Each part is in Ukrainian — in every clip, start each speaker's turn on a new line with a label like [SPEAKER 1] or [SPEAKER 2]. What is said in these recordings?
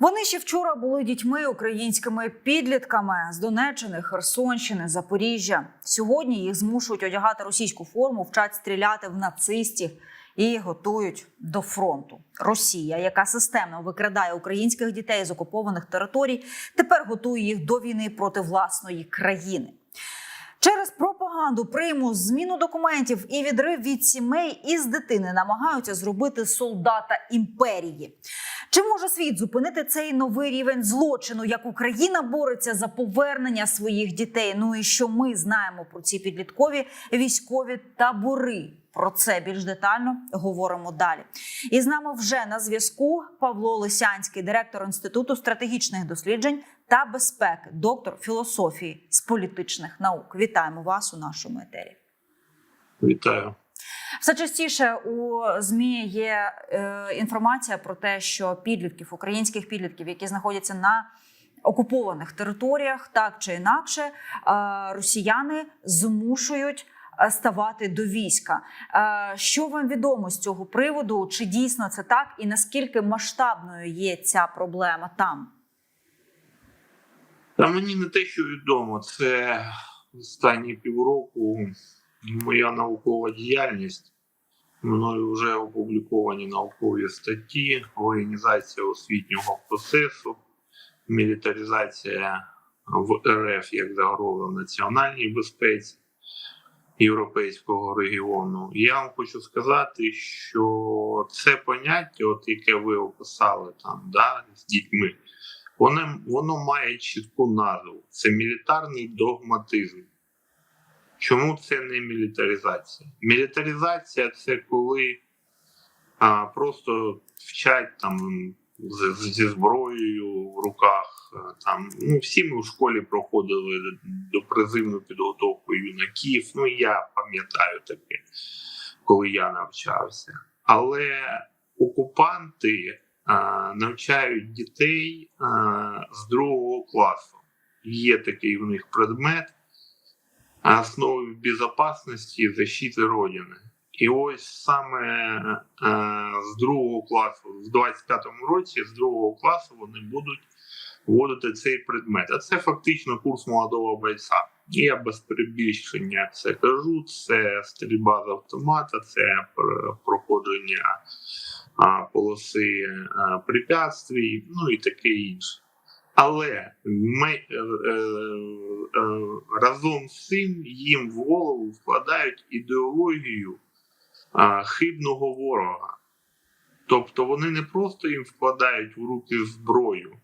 [SPEAKER 1] Вони ще вчора були дітьми українськими підлітками з Донеччини, Херсонщини, Запоріжжя. Сьогодні їх змушують одягати російську форму, вчать стріляти в нацистів і готують до фронту. Росія, яка системно викрадає українських дітей з окупованих територій, тепер готує їх до війни проти власної країни. Через пропаганду, примус, зміну документів і відрив від сімей із дитини намагаються зробити солдата імперії. Чи може світ зупинити цей новий рівень злочину, як Україна бореться за повернення своїх дітей? Ну і що ми знаємо про ці підліткові військові табори? Про це більш детально говоримо далі. І з нами вже на зв'язку Павло Лисянський, директор інституту стратегічних досліджень та безпеки, доктор філософії з політичних наук. Вітаємо вас у нашому етері.
[SPEAKER 2] Вітаю.
[SPEAKER 1] Все частіше у змі є е, інформація про те, що підлітків, українських підлітків, які знаходяться на окупованих територіях, так чи інакше, е, росіяни змушують ставати до війська. Е, що вам відомо з цього приводу? Чи дійсно це так, і наскільки масштабною є ця проблема там?
[SPEAKER 2] Та мені не те, що відомо, це останні півроку моя наукова діяльність. Мною вже опубліковані наукові статті, організація освітнього процесу, мілітаризація в РФ як загроза національній безпеці Європейського регіону. Я вам хочу сказати, що це поняття, от яке ви описали там, да, з дітьми, воно, воно має чітку назву. Це мілітарний догматизм. Чому це не мілітаризація? Мілітаризація це коли а, просто вчать там зі зброєю в руках. Там, ну, всі ми в школі проходили до призивну підготовку юнаків. Ну, я пам'ятаю таке, коли я навчався. Але окупанти а, навчають дітей а, з другого класу. Є такий в них предмет основи безопасности и защиты Родины. І ось саме е, з другого класу, в 25-му році, з другого класу вони будуть вводити цей предмет. А це фактично курс молодого бойця. Я без перебільшення це кажу. Це стрільба з автомата, це проходження а, полоси а, препятствий, ну і таке інше. Але ми е, е, е, разом з цим їм в голову вкладають ідеологію а, хибного ворога. Тобто вони не просто їм вкладають в руки зброю,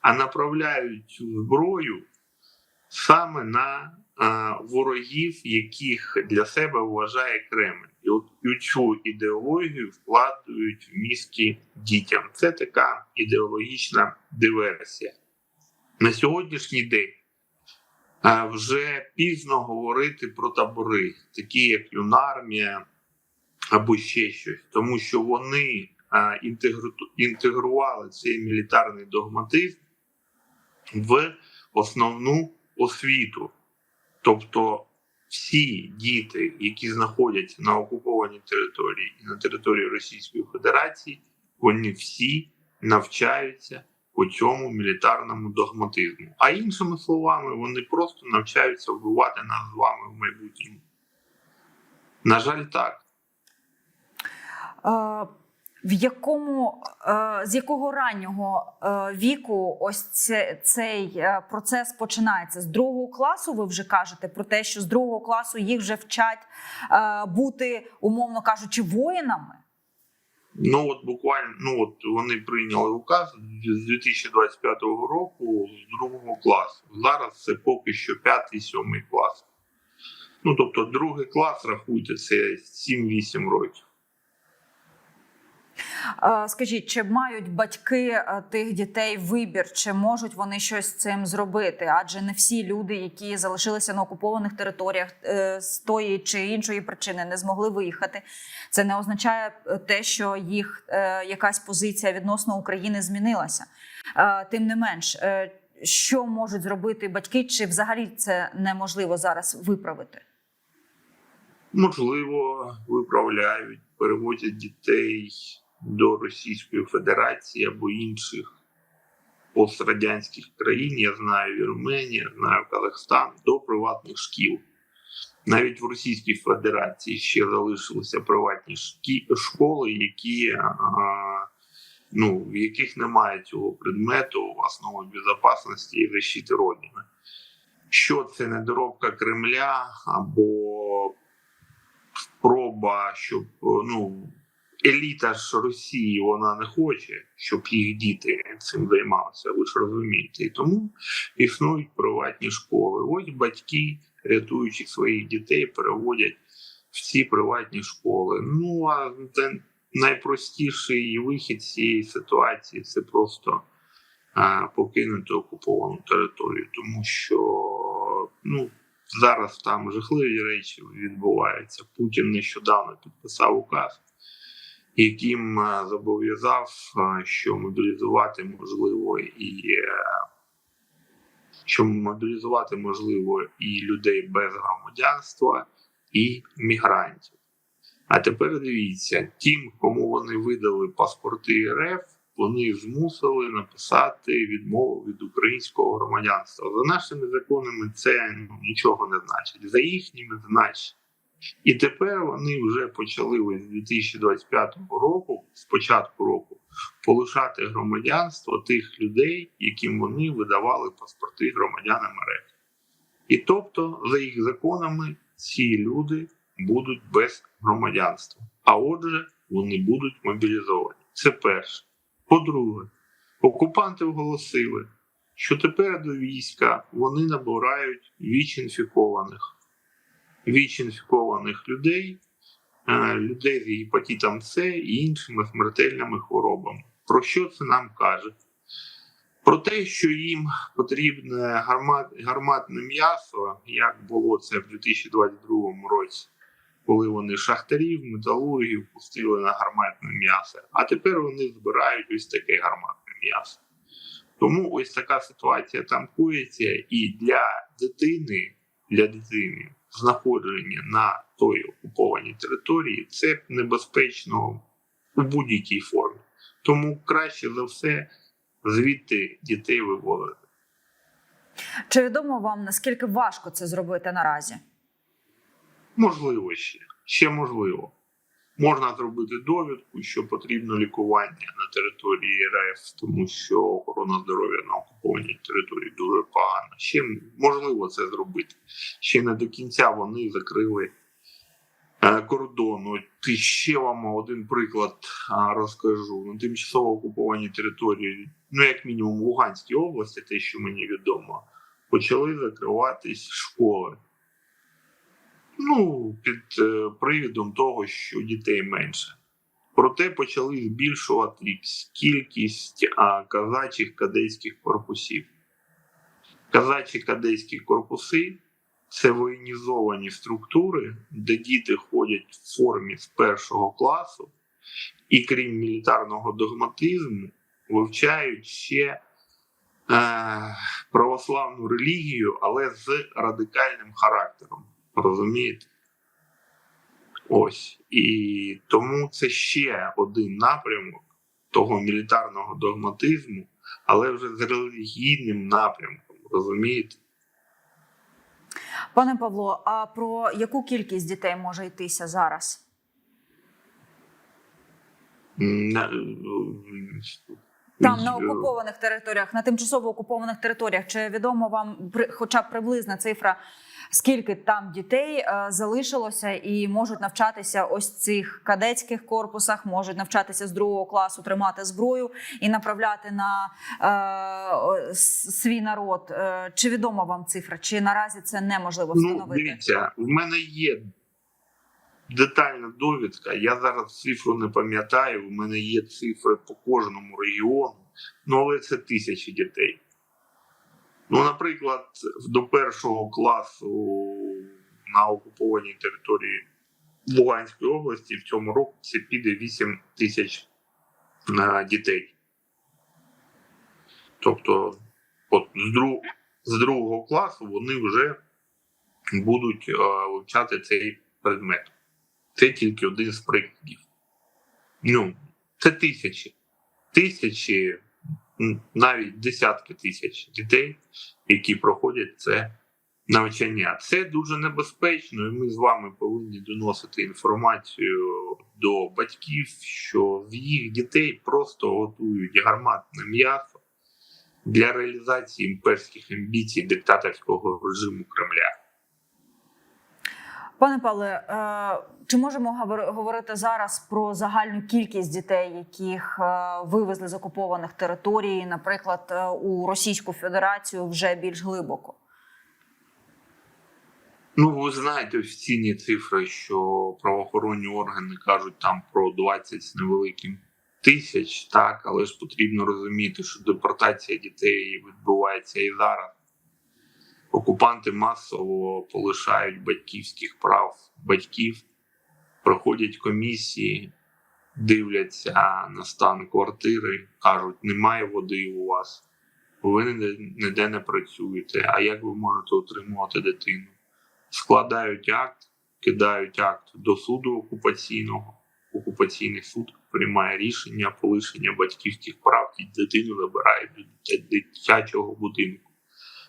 [SPEAKER 2] а направляють цю зброю саме на а, ворогів, яких для себе вважає Кремль. І от і цю ідеологію вкладають в мізки дітям. Це така ідеологічна диверсія. На сьогоднішній день а, вже пізно говорити про табори, такі як юнармія або ще щось, тому що вони інтегру- інтегрували цей мілітарний догматизм в основну освіту. Тобто всі діти, які знаходяться на окупованій території і на території Російської Федерації, вони всі навчаються по цьому мілітарному догматизму. А іншими словами, вони просто навчаються вбивати нас з вами в майбутньому. На жаль, так.
[SPEAKER 1] В якому з якого раннього віку ось це, цей е, процес починається? З другого класу ви вже кажете про те, що з другого класу їх вже вчать бути, умовно кажучи, воїнами?
[SPEAKER 2] Ну от буквально ну от вони прийняли указ з 2025 року з другого класу. Зараз це поки що п'ятий, сьомий клас. Ну тобто, другий клас рахуйте, це 7-8 років.
[SPEAKER 1] Скажіть, чи мають батьки е, тих дітей вибір, чи можуть вони щось з цим зробити? Адже не всі люди, які залишилися на окупованих територіях е, з тої чи іншої причини, не змогли виїхати. Це не означає е, те, що їх якась позиція відносно України змінилася. Тим не менш, що можуть зробити батьки, чи взагалі це неможливо зараз виправити?
[SPEAKER 2] Можливо, виправляють, перевозять дітей до Російської Федерації або інших пострадянських країн, я знаю Вірменія, знаю Казахстан, до приватних шкіл. Навіть в Російській Федерації ще залишилися приватні школи, які, а, ну, в яких немає цього предмету основи безпечності і защити Родини. Що це недоробка Кремля або спроба, щоб ну, еліта ж Росії вона не хоче, щоб їх діти цим займалися, ви ж розумієте. І тому існують приватні школи. Ось батьки, рятуючи своїх дітей, переводять в ці приватні школи. Ну а це найпростіший вихід цієї ситуації це просто а, покинути окуповану територію, тому що ну. Зараз там жахливі речі відбуваються. Путін нещодавно підписав указ, яким е, зобов'язав, е, що мобілізувати можливо і е, що мобілізувати можливо і людей без громадянства, і мігрантів. А тепер дивіться, тим, кому вони видали паспорти РФ, вони змусили написати відмову від українського громадянства. За нашими законами це ну, нічого не значить. За їхніми значить. І тепер вони вже почали з 2025 року, з початку року, полишати громадянство тих людей, яким вони видавали паспорти громадянам РФ. І тобто, за їх законами, ці люди будуть без громадянства. А отже, вони будуть мобілізовані. Це перше. По-друге, окупанти оголосили, що тепер до війська вони набирають віч-інфікованих, віч-інфікованих людей, е, людей людей з гепатитом С і іншими смертельними хворобами. Про що це нам каже? Про те, що їм потрібне гармат, гарматне м'ясо, як було це в 2022 році, коли вони шахтарів, металургів пустили на гарматне м'ясо, а тепер вони збирають ось таке гарматне м'ясо. Тому ось така ситуація там коїться, і для дитини, для дитини знаходження на той окупованій території це небезпечно у будь-якій формі. Тому краще за все звідти дітей виводити.
[SPEAKER 1] Чи відомо вам наскільки важко це зробити наразі?
[SPEAKER 2] Можливо, ще ще можливо. Можна зробити довідку, що потрібно лікування на території РФ, тому що охорона здоров'я на окупованій території дуже погана. Ще можливо це зробити. Ще не до кінця вони закрили е, кордон. От ще вам один приклад а, розкажу. На тимчасово окупованій території, ну як мінімум в Луганській області, те, що мені відомо, почали закриватись школи. Ну, під е, привідом того, що дітей менше. Проте почали збільшувати кількість а, казачих кадетських корпусів. Казачі кадетські корпуси це воєнізовані структури, де діти ходять в формі з першого класу, і крім мілітарного догматизму, вивчають ще е, православну релігію, але з радикальним характером. Розумієте? Ось. І тому це ще один напрямок того мілітарного догматизму, але вже з релігійним напрямком. Розумієте?
[SPEAKER 1] Пане Павло, а про яку кількість дітей може йтися зараз? Там на
[SPEAKER 2] Е,
[SPEAKER 1] окупованих територіях, на тимчасово окупованих територіях, чи відомо вам хоча б приблизна цифра, скільки там дітей е, залишилося і можуть навчатися ось цих кадетських корпусах, можуть навчатися з другого класу, тримати зброю і направляти на е, свій народ. Е, чи відома вам цифра? Чи наразі це неможливо
[SPEAKER 2] Ну,
[SPEAKER 1] встановити?
[SPEAKER 2] дивіться, в мене є детальна довідка. Я зараз цифру не пам'ятаю. В мене є цифри по кожному регіону, ну але це тисячі дітей. Ну, наприклад, до першого класу на окупованій території Луганської області в цьому році піде 8 тисяч е, дітей. Тобто, от з, друг, з другого класу вони вже будуть е, вивчати цей предмет. Це тільки один з прикладів. Ну, це тисячі. Тисячі, навіть десятки тисяч дітей, які проходять це навчання. Це дуже небезпечно, і ми з вами повинні доносити інформацію до батьків, що з їх дітей просто готують гарматне м'ясо для реалізації імперських амбіцій диктаторського режиму Кремля.
[SPEAKER 1] Пане Павле, е, чи можемо говорити зараз про загальну кількість дітей, яких е, вивезли з окупованих територій, наприклад, е, у Російську Федерацію вже більш глибоко?
[SPEAKER 2] Ну, ви знаєте офіційні цифри, що правоохоронні органи кажуть там про 20 з невеликим тисяч, так, але ж потрібно розуміти, що депортація дітей відбувається і зараз. Окупанти масово полишають батьківських прав батьків, проходять комісії, дивляться на стан квартири, кажуть, немає води у вас, ви ніде- не працюєте. А як ви можете отримувати дитину? складають акт, кидають акт до суду окупаційного. Окупаційний суд приймає рішення полишення батьківських прав і дитину забирають до дитячого будинку.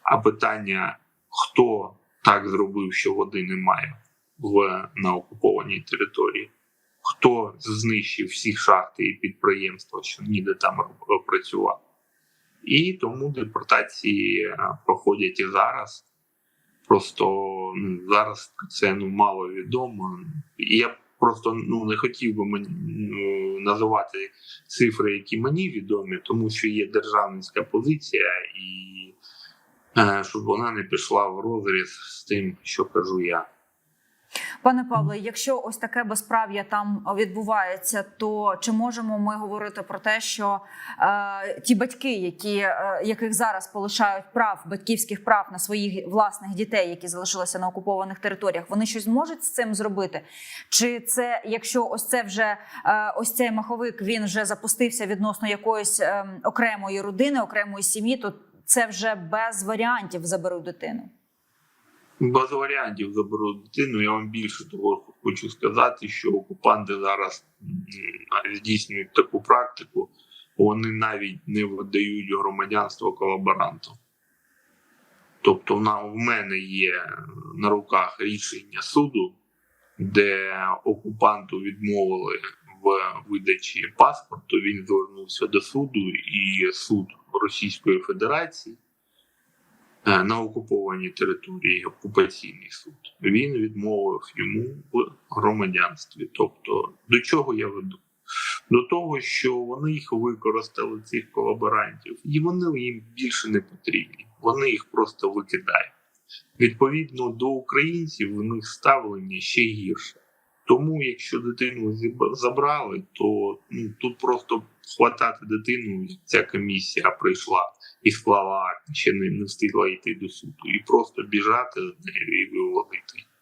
[SPEAKER 2] А питання, хто так зробив, що води немає в на окупованій території, хто знищив всі шахти і підприємства, що ніде там працював. І тому депортації е, проходять і зараз. Просто ну, зараз це ну мало відомо. Я просто ну не хотів би мені ну, називати цифри, які мені відомі, тому що є державницька позиція, і е, щоб вона не пішла в розріз з тим, що кажу я.
[SPEAKER 1] Пане Павле, якщо ось таке безправ'я там відбувається, то чи можемо ми говорити про те, що е, ті батьки, які, е, яких зараз полишають прав батьківських прав на своїх власних дітей, які залишилися на окупованих територіях, вони щось зможуть з цим зробити? Чи це, якщо ось це вже е, ось цей маховик він вже запустився відносно якоїсь е, окремої родини, окремої сім'ї, то це вже без варіантів заберуть дитину?
[SPEAKER 2] Без варіантів заберу дитину. Я вам більше того хочу сказати, що окупанти зараз здійснюють таку практику, вони навіть не видають громадянство колаборанту. Тобто, в мене є на руках рішення суду, де окупанту відмовили в видачі паспорту. Він звернувся до суду, і суд Російської Федерації е, на окупованій території окупаційний суд. Він відмовив йому в громадянстві. Тобто, до чого я веду? До того, що вони їх використали цих колаборантів, і вони їм більше не потрібні. Вони їх просто викидають. Відповідно до українців, в них ставлення ще гірше. Тому, якщо дитину забрали, то ну, тут просто хватати дитину, ця комісія прийшла і склала акт, ще не, не встигла йти до суду, і просто біжати з нею і виводити.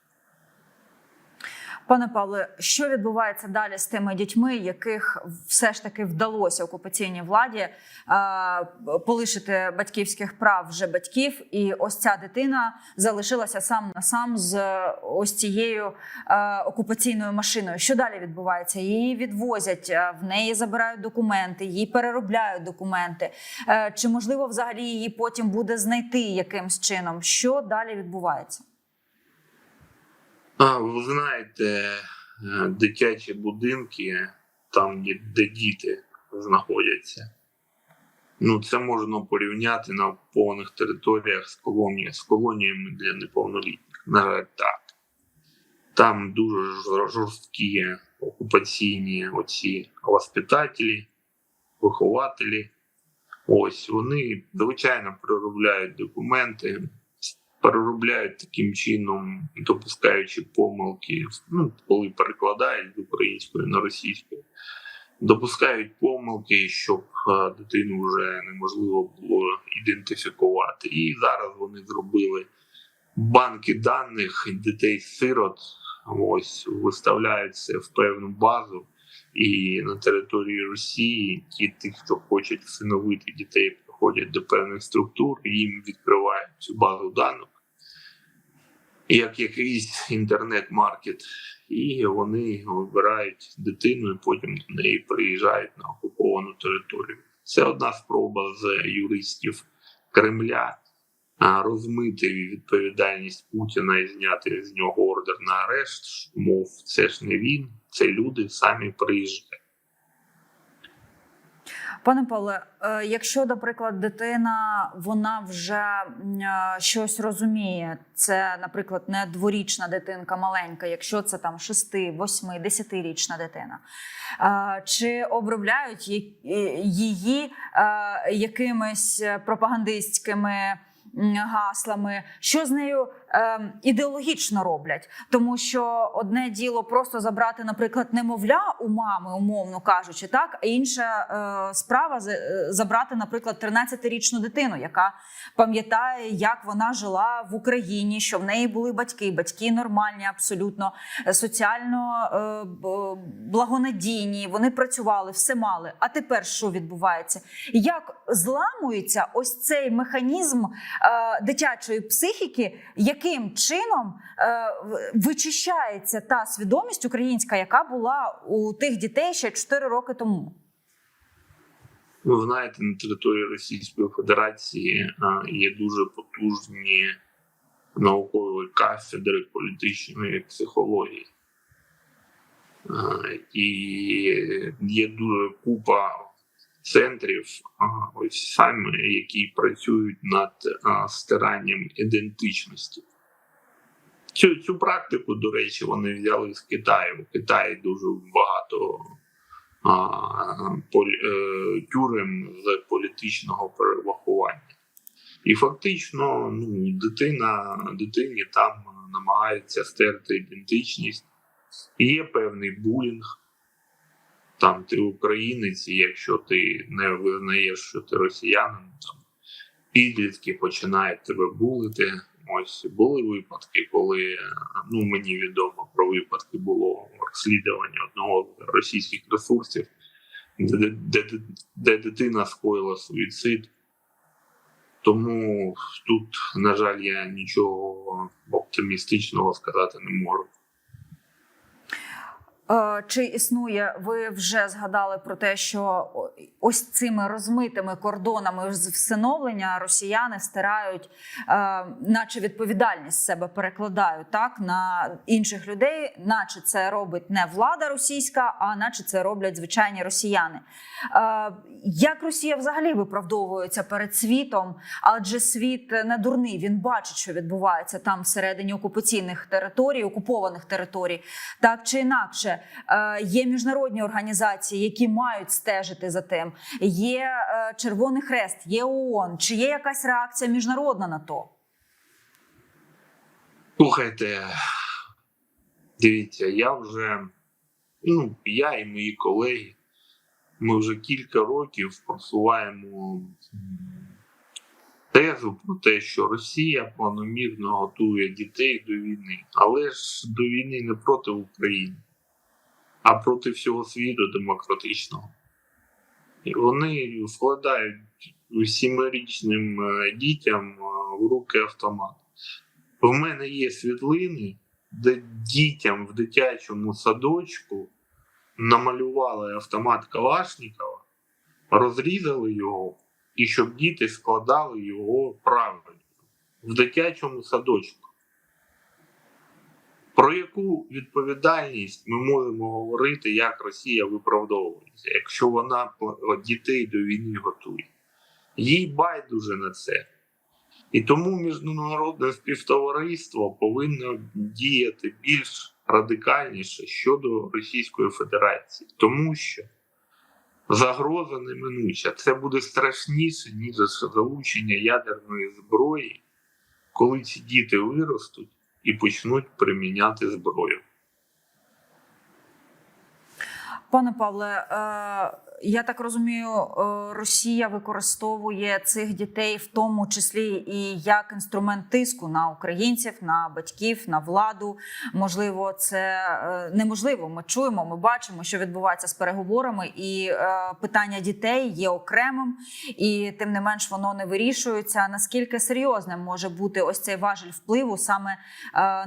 [SPEAKER 1] Пане Павле, що відбувається далі з тими дітьми, яких все ж таки вдалося окупаційній владі е, полишити батьківських прав вже батьків, і ось ця дитина залишилася сам на сам з ось цією е, окупаційною машиною. Що далі відбувається? Її відвозять, е, в неї забирають документи, їй переробляють документи. Е, чи можливо взагалі її потім буде знайти якимсь чином? Що далі відбувається?
[SPEAKER 2] А, ви знаєте, е, дитячі будинки, там, де, діти знаходяться. Ну, це можна порівняти на окупованих територіях з, колонії, з колоніями для неповнолітніх. На жаль, так. Там дуже жорсткі окупаційні оці воспитателі, вихователі. Ось вони, звичайно, переробляють документи, переробляють таким чином, допускаючи помилки, ну, коли перекладають з української на російську, допускають помилки, щоб е, дитину вже неможливо було ідентифікувати. І зараз вони зробили банки даних дітей-сирот, ось виставляють це в певну базу. І на території Росії ті, ті, хто хочуть всиновити дітей, приходять до певних структур, їм відкривають цю базу даних як якийсь інтернет-маркет, і вони вибирають дитину, і потім до неї приїжджають на окуповану територію. Це одна спроба з юристів Кремля розмити відповідальність Путіна і зняти з нього ордер на арешт. Мов це ж не він, це люди самі приїжджають.
[SPEAKER 1] Пане Павле, е, якщо, наприклад, дитина вона вже е, щось розуміє, це, наприклад, не дворічна дитинка маленька, якщо це там 6, 8, 10-річна дитина, е, чи обробляють її якимись пропагандистськими гаслами, що з нею е, ідеологічно роблять, тому що одне діло просто забрати, наприклад, немовля у мами, умовно кажучи, так а інша е, справа е, забрати, наприклад, 13-річну дитину, яка пам'ятає, як вона жила в Україні, що в неї були батьки, батьки нормальні, абсолютно е, соціально е, благонадійні. Вони працювали, все мали. А тепер що відбувається? Як зламується ось цей механізм дитячої психіки, яким чином е, вичищається та свідомість українська, яка була у тих дітей ще 4 роки тому?
[SPEAKER 2] Ви знаєте, на території Російської Федерації а, є дуже потужні наукові кафедри політичної психології. І є дуже купа центрів, ось саме, які працюють над стиранням ідентичності. Цю, цю практику, до речі, вони взяли з Китаю. У Китаї дуже багато а, полі, е, тюрем з політичного перерахування. І фактично, ну, дитина, дитині там намагається стерти ідентичність. Є певний булінг. Там ти українець, якщо ти не визнаєш, що ти росіянин, там підлітки починають тебе булити. Ось були випадки, коли ну мені відомо про випадки було розслідування одного з російських ресурсів, де, де, де дитина скоїла суїцид. Тому тут, на жаль, я нічого оптимістичного сказати не можу.
[SPEAKER 1] Е, Чи існує, ви вже згадали про те, що ось цими розмитими кордонами з всиновлення росіяни стирають, е, наче відповідальність себе перекладають так на інших людей, наче це робить не влада російська, а наче це роблять звичайні росіяни. Е, Як Росія взагалі виправдовується перед світом? Адже світ не дурний, він бачить, що відбувається там всередині окупаційних територій, окупованих територій. Так чи інакше, є міжнародні організації, які мають стежити за тим. Є е, Червоний Хрест, є ООН. Чи є якась реакція міжнародна на то?
[SPEAKER 2] Слухайте, дивіться, я вже, ну, я і мої колеги, ми вже кілька років просуваємо тезу про те, що Росія планомірно готує дітей до війни, але ж до війни не проти України, а проти всього світу демократичного. І вони вкладають сімирічним е, дітям е, в руки автомат. В мене є світлини, де дітям в дитячому садочку намалювали автомат Калашникова, розрізали його, і щоб діти складали його правильно в дитячому садочку. Про яку відповідальність ми можемо говорити, як Росія виправдовується, якщо вона дітей до війни готує? Їй байдуже на це. І тому міжнародне співтовариство повинно діяти більш радикальніше щодо Російської Федерації, тому що загроза неминуча. Це буде страшніше, ніж залучення ядерної зброї, коли ці діти виростуть і почнуть приміняти зброю.
[SPEAKER 1] Пане Павле, е, я так розумію, е, Росія використовує цих дітей в тому числі і як інструмент тиску на українців, на батьків, на владу. Можливо, це е, неможливо. Ми чуємо, ми бачимо, що відбувається з переговорами, і е, питання дітей є окремим, і тим не менш воно не вирішується. Наскільки серйозним може бути ось цей важель впливу саме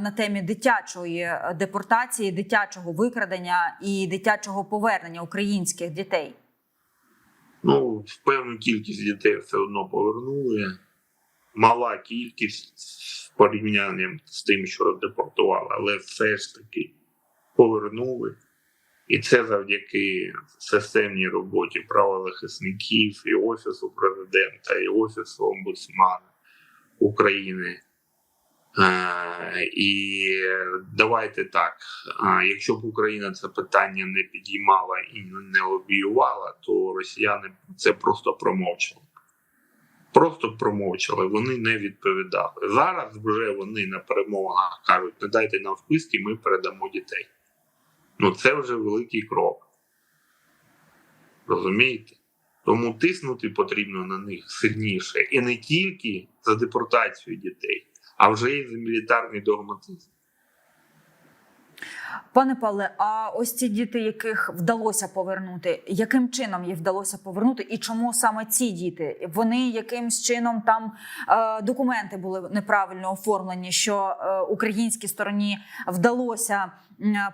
[SPEAKER 1] на темі дитячої депортації, дитячого викрадення і дитячого повернення українських дітей?
[SPEAKER 2] Ну, певну кількість дітей все одно повернули. Мала кількість з порівнянням з тим, що депортували, але все ж таки повернули. І це завдяки системній роботі правозахисників і Офісу президента, і Офісу омбудсмана України. Е, І давайте так: якщо б Україна це питання не підіймала і не лобіювала, то росіяни це просто промовчали. Просто промовчали, вони не відповідали. Зараз вже вони на перемовинах кажуть: не дайте нам вписки, ми передамо дітей. Ну це вже великий крок. Розумієте? Тому тиснути потрібно на них сильніше. І не тільки за депортацію дітей, а вже й мілітарний догматизм.
[SPEAKER 1] Пане Павле, а ось ці діти, яких вдалося повернути, яким чином їх вдалося повернути, і чому саме ці діти? Вони якимсь чином там е, документи були неправильно оформлені, що е, українській стороні вдалося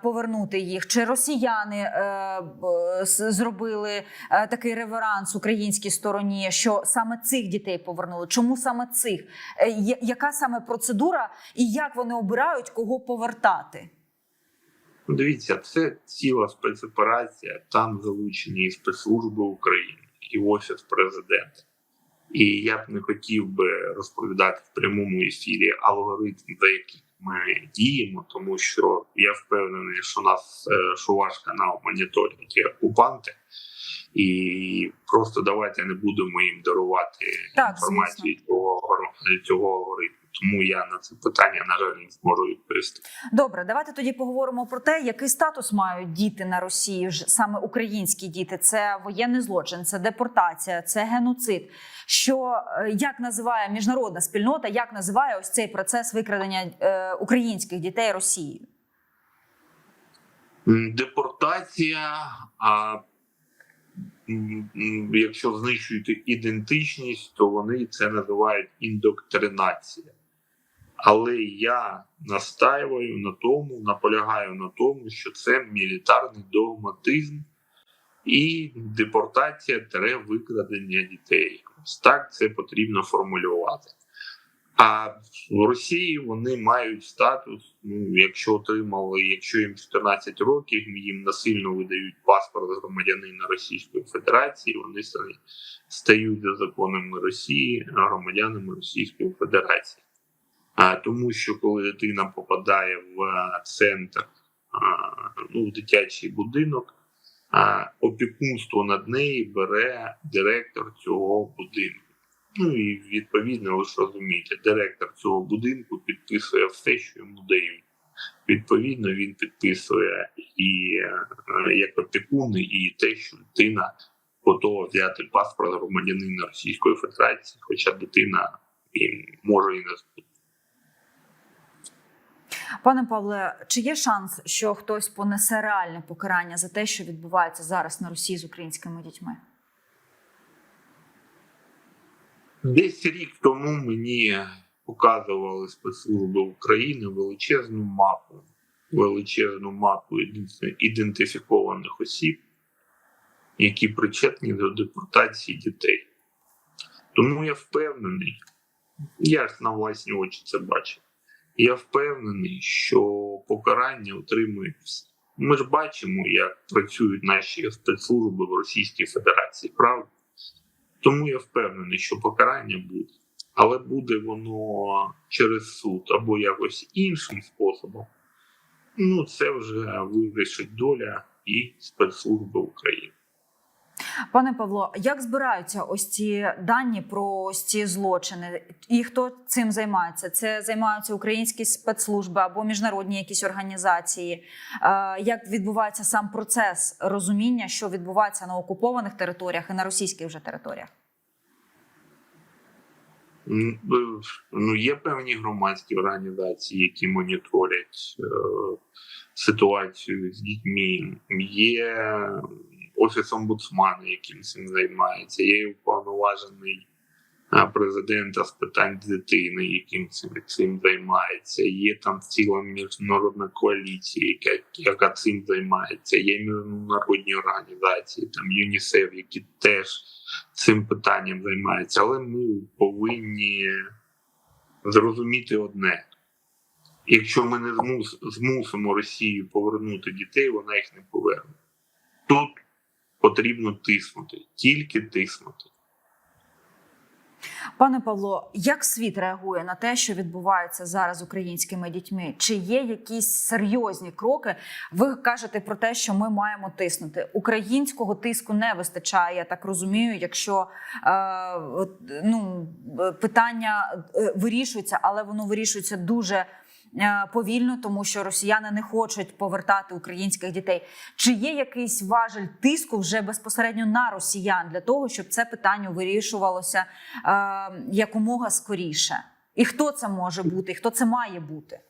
[SPEAKER 1] повернути їх? Чи росіяни е, зробили е, такий реверанс українській стороні, що саме цих дітей повернули? Чому саме цих? Е, яка саме процедура, і як вони обирають кого повертати?
[SPEAKER 2] Дивіться, це ціла спецоперація. Там залучені спецслужби України і офіс президента. І я б не хотів би розповідати в прямому ефірі алгоритм, за яким ми діємо, тому що я впевнений, що нас е, що ваш канал моніторять окупанти, і просто давайте не будемо їм дарувати
[SPEAKER 1] Так,
[SPEAKER 2] інформацію цього, цього алгоритму. Тому я на це питання, на жаль, не зможу відповісти.
[SPEAKER 1] Добре, давайте тоді поговоримо про те, який статус мають діти на Росії, саме українські діти. Це воєнний злочин, це депортація, це геноцид. Що е, як називає міжнародна спільнота, як називає ось цей процес викрадення е, українських дітей Росією?
[SPEAKER 2] Депортація. А якщо знищуєте ідентичність, то вони це називають індоктринація. Але я настаюю на тому, наполягаю на тому, що це мілітарний догматизм і депортація тере викрадення дітей. Ось так це потрібно формулювати. А в Росії вони мають статус. Ну, якщо отримали, якщо їм 14 років, їм насильно видають паспорт громадянина Російської Федерації. Вони стають за законами Росії громадянами Російської Федерації. А тому, що коли дитина попадає в е, центр, ну, в дитячий будинок, а, опікунство над нею бере директор цього будинку. Ну і відповідно, ви ж розумієте, директор цього будинку підписує все, що йому дають. Відповідно, він підписує і е, як опікун, і те, що дитина готова взяти паспорт громадянина Російської Федерації, хоча дитина може і не збути.
[SPEAKER 1] Пане Павле, чи є шанс, що хтось понесе реальне покарання за те, що відбувається зараз на Росії з українськими дітьми?
[SPEAKER 2] Десь рік тому мені показували спецслужби України величезну мапу, величезну мапу ідентифікованих осіб, які причетні до депортації дітей. Тому я впевнений, я ж на власні очі це бачив. Я впевнений, що покарання отримують всі. Ми ж бачимо, як працюють наші спецслужби в Російській Федерації, правда? Тому я впевнений, що покарання буде, але буде воно через суд або якось іншим способом. Ну, це вже вирішить доля і спецслужби України.
[SPEAKER 1] Пане Павло, як збираються ось ці дані про ось ці злочини? І хто цим займається? Це займаються українські спецслужби або міжнародні якісь організації. Е, Як відбувається сам процес розуміння, що відбувається на окупованих територіях і на російських вже територіях?
[SPEAKER 2] Е, Ну, є певні громадські організації, які моніторять е, ситуацію з дітьми. Є офіс омбудсмана, яким цим займається. Є уповноважений президента з питань дитини, яким цим, цим займається. Є там ціла міжнародна коаліція, яка, яка цим займається. Є міжнародні організації, там ЮНІСЕФ, які теж цим питанням займаються. Але ми повинні зрозуміти одне: якщо ми не змус, змусимо Росію повернути дітей, вона їх не поверне. Тут потрібно тиснути, тільки тиснути.
[SPEAKER 1] Пане Павло, як світ реагує на те, що відбувається зараз з українськими дітьми? Чи є якісь серйозні кроки? Ви кажете про те, що ми маємо тиснути. Українського тиску не вистачає, я так розумію, якщо е, ну, е, питання е, вирішується, але воно вирішується дуже. Е, Повільно, тому що росіяни не хочуть повертати українських дітей. Чи є якийсь важель тиску вже безпосередньо на росіян для того, щоб це питання вирішувалося е, якомога скоріше? І хто це може бути, і хто це має бути?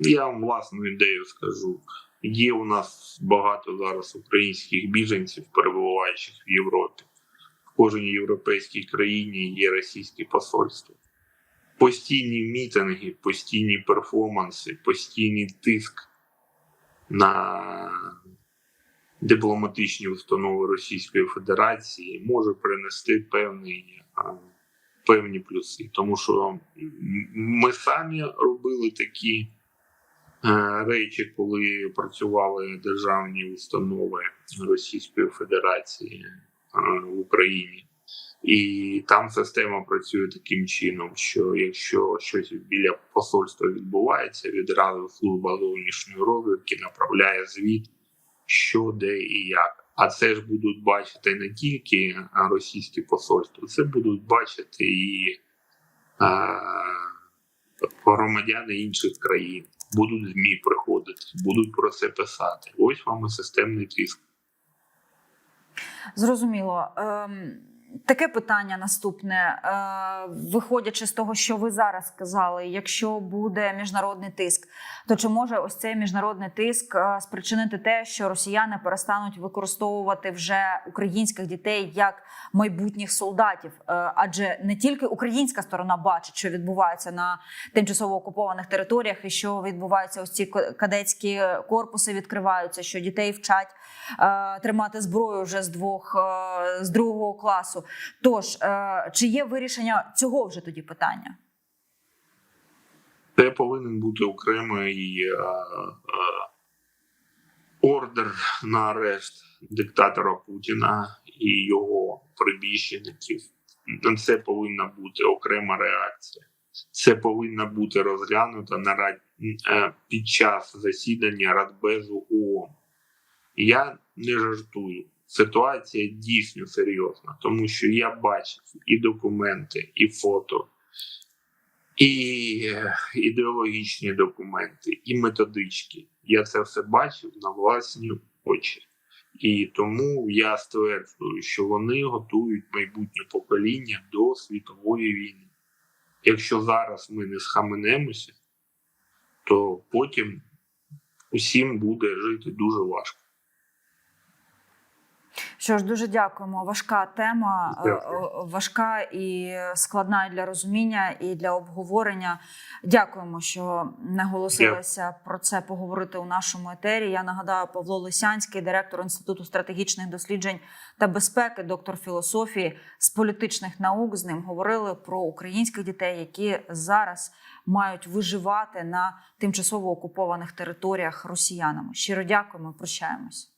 [SPEAKER 2] Я вам власну ідею скажу. Є у нас багато зараз українських біженців, перебуваючих в Європі. В кожній європейській країні є російське посольство. Постійні мітинги, постійні перформанси, постійний тиск на дипломатичні установи Російської Федерації може принести певний, певні плюси. Тому що ми самі робили такі е, речі, коли працювали державні установи Російської Федерації е, в Україні. І там система працює таким чином, що якщо щось біля посольства відбувається, відразу служба зовнішньої розвідки направляє звіт, що, де і як. А це ж будуть бачити не тільки а, російські посольства, це будуть бачити і е, громадяни інших країн. Будуть ЗМІ приходити, будуть про це писати. Ось вам і системний тиск.
[SPEAKER 1] Зрозуміло. Ем, таке питання наступне. Е, виходячи з того, що ви зараз сказали, якщо буде міжнародний тиск, то чи може ось цей міжнародний тиск е, спричинити те, що росіяни перестануть використовувати вже українських дітей як майбутніх солдатів? Е, адже не тільки українська сторона бачить, що відбувається на тимчасово окупованих територіях, і що відбуваються ось ці кадетські корпуси, відкриваються, що дітей вчать тримати зброю вже з двох з другого класу. Тож е, чи є вирішення цього вже тоді питання?
[SPEAKER 2] Це повинен бути окремий е, е, ордер на арешт диктатора Путіна і його прибіжчиків. На це повинна бути окрема реакція. Це повинна бути розглянута на рад... під час засідання Радбезу ООН. Я не жартую. Ситуація дійсно серйозна, тому що я бачив і документи, і фото, і е, ідеологічні документи, і методички. Я це все бачив на власні очі. І тому я стверджую, що вони готують майбутнє покоління до світової війни. Якщо зараз ми не схаменемося, то потім усім буде жити дуже важко.
[SPEAKER 1] Що ж, дуже дякуємо. Важка тема, е,
[SPEAKER 2] Дякую.
[SPEAKER 1] е, важка і складна і для розуміння, і для обговорення. Дякуємо, що наголосилися про це поговорити у нашому етері. Я нагадаю, Павло Лисянський, директор Інституту стратегічних досліджень та безпеки, доктор філософії з політичних наук. З ним говорили про українських дітей, які зараз мають виживати на тимчасово окупованих територіях росіянами. Щиро дякуємо, прощаємось.